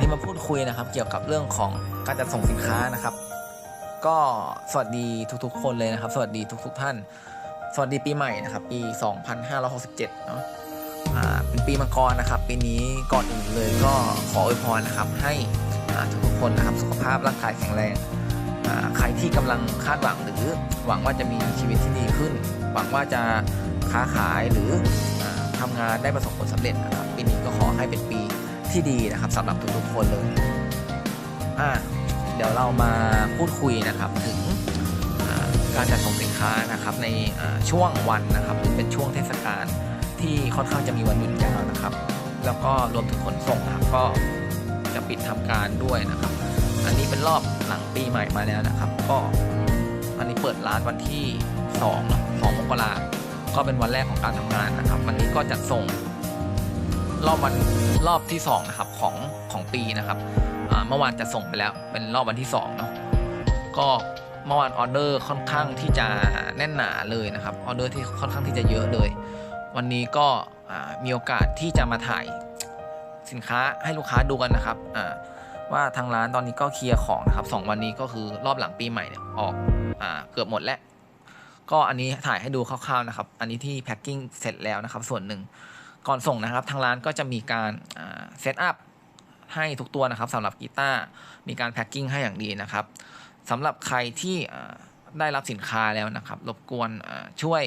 นี้มาพูดคุยนะครับ เกี่ยวกับเรื่องของการจัดส่งสินค้านะครับ ก็สวัสดีทุกๆ คนเลยนะครับ สวัสดีทุก ๆ ท่าน สวัสดีปีใหม่นะครับ ปี 2567 เนาะอ่าเป็นปีมังกรนะครับ ปีนี้ก่อนอื่นเลยก็ขออวยพรนะครับ ให้ทุกๆคนนะครับสุขภาพร่างกายแข็งแรงอ่าใครที่กำลังคาดหวังหรือหวังว่าจะมีชีวิตที่ดีขึ้น หวังว่าจะค้าขายหรืออาทำงานได้ประสบผลสำเร็จนะครับปีนี้ก็ขอให้เป็นปี ที่ดีนะครับสำหรับทุกๆคนเลยอ่าเดี๋ยวเรามาพูดคุยนะครับถึงการจัดส่งสินค้านะครับในช่วงวันนะครับหรือเป็นช่วงเทศกาลที่ค่อนข้างจะมีวันหยุดยาวนะครับ แล้วก็รวมถึงขนส่งนะครับก็จะปิดทำการด้วยนะครับ อันนี้เป็นรอบหลังปีใหม่มาแล้วนะครับ ก็อันนี้เปิดร้านวันที่2เนอะ2มกราก็เป็นวันแรกของการทำงานนะครับ วันนี้ก็จัดส่ง รอบวันรอบที่2นะครับของของปีนะครับเมื่อวานจะส่งไปแล้วเป็นรอบวันที่2เนาะก็เมื่อวานออเดอร์ค่อนข้างที่จะแน่นหนาเลยนะครับออเดอร์ที่ค่อนข้างที่จะเยอะเลย วันนี้ก็มีโอกาสที่จะมาถ่ายสินค้าให้ลูกค้าดูกันนะครับว่าทางร้านตอนนี้ก็เคลียร์ของนะครับสองวันนี้ก็คือรอบหลังปีใหม่เนี่ยออกอเกือบหมดแล้วก็อันนี้ถ่ายให้ดูคร่าวๆนะครับ อันนี้ที่แพ็คกิ้งเสร็จแล้วนะครับ ส่วนหนึ่ง ก่อนส่งนะครับทางร้านก็จะมีการเซตอัพให้ทุกตัวนะครับสำหรับกีตาร์มีการแพ็คกิ้งให้อย่างดีนะครับสำหรับใครที่ได้รับสินค้าแล้วนะครับ รบกวนช่วย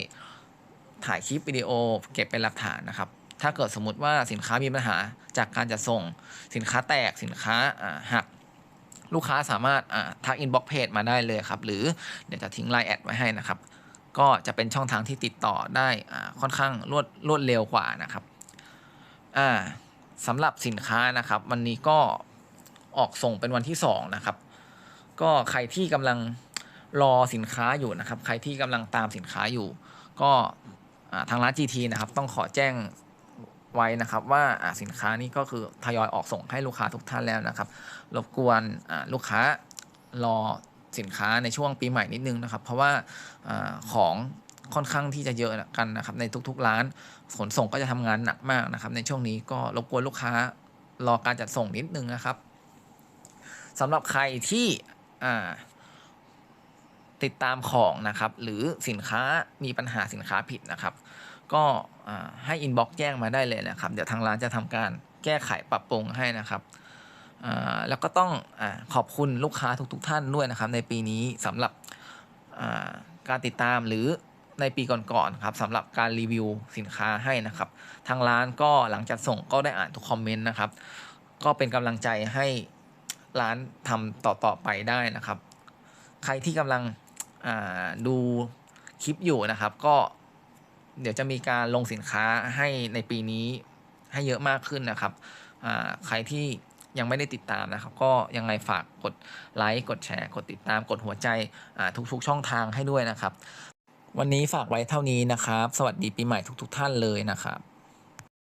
ถ่ายคลิปวิดีโอเก็บเป็นหลักฐานนะครับ ถ้าเกิดสมมติว่าสินค้ามีปัญหาจากการจะส่ง สินค้าแตกสินค้าหักลูกค้าสามารถทักอินบ็อกเพจมาได้เลยครับ หรือเดี๋ยวจะทิ้งไลน์แอดไว้ให้นะครับ ก็จะเป็นช่องทางที่ติดต่อได้ค่อนข้างรวดรวดเร็วกว่านะครับอ่าสำหรับสินค้านะครับ วันนี้ก็ออกส่งเป็นวันที่สองนะครับ ก็ใครที่กำลังรอสินค้าอยู่นะครับ ใครที่กำลังตามสินค้าอยู่ ก็ทางร้าน GT นะครับ ต้องขอแจ้งไว้นะครับว่าสินค้านี้ก็คือทยอยออกส่งให้ลูกค้าทุกท่านแล้วนะครับ รบกวนลูกค้ารอ สินค้าในช่วงปีใหม่นิดนึงนะครับ เพราะว่าอของค่อนข้างที่จะเยอะกันนะครับ ในทุกๆร้านขนส่งก็จะทำงานหนักมากนะครับ ในช่วงนี้ก็รบกวนลูกค้ารอการจัดส่งนิดนึงนะครับสำหรับใครที่ติดตามของนะครับ หรือสินค้ามีปัญหาสินค้าผิดนะครับ ก็ให้อินบ็อกซ์แจ้งมาได้เลยนะครับ เดี๋ยวทางร้านจะทำการแก้ไขปรับปรุงให้นะครับ แล้วก็ต้องอขอบคุณลูกค้าทุกๆทท่านด้วยนะครับ ในปีนี้สำหรับการติดตามหรือในปีก่อนๆครับสำหรับการรีวิวสินค้าให้นะครับ ทางร้านก็หลังจากส่งก็ได้อ่านทุกคอมเมนต์นะครับ ก็เป็นกำลังใจให้ร้านทำต่อๆไปได้นะครับ ใครที่กำลังดูคลิปอยู่นะครับ ก็เดี๋ยวจะมีการลงสินค้าให้ในปีนี้ให้เยอะมากขึ้นนะครับใครที่ ยังไม่ได้ติดตามนะครับ ก็ยังไงฝากกดไลค์กดแชร์กดติดตามกดหัวใจทุกๆ ช่องทางให้ด้วยนะครับ วันนี้ฝากไว้เท่านี้นะครับ สวัสดีปีใหม่ทุก ๆ ท่านเลยนะครับ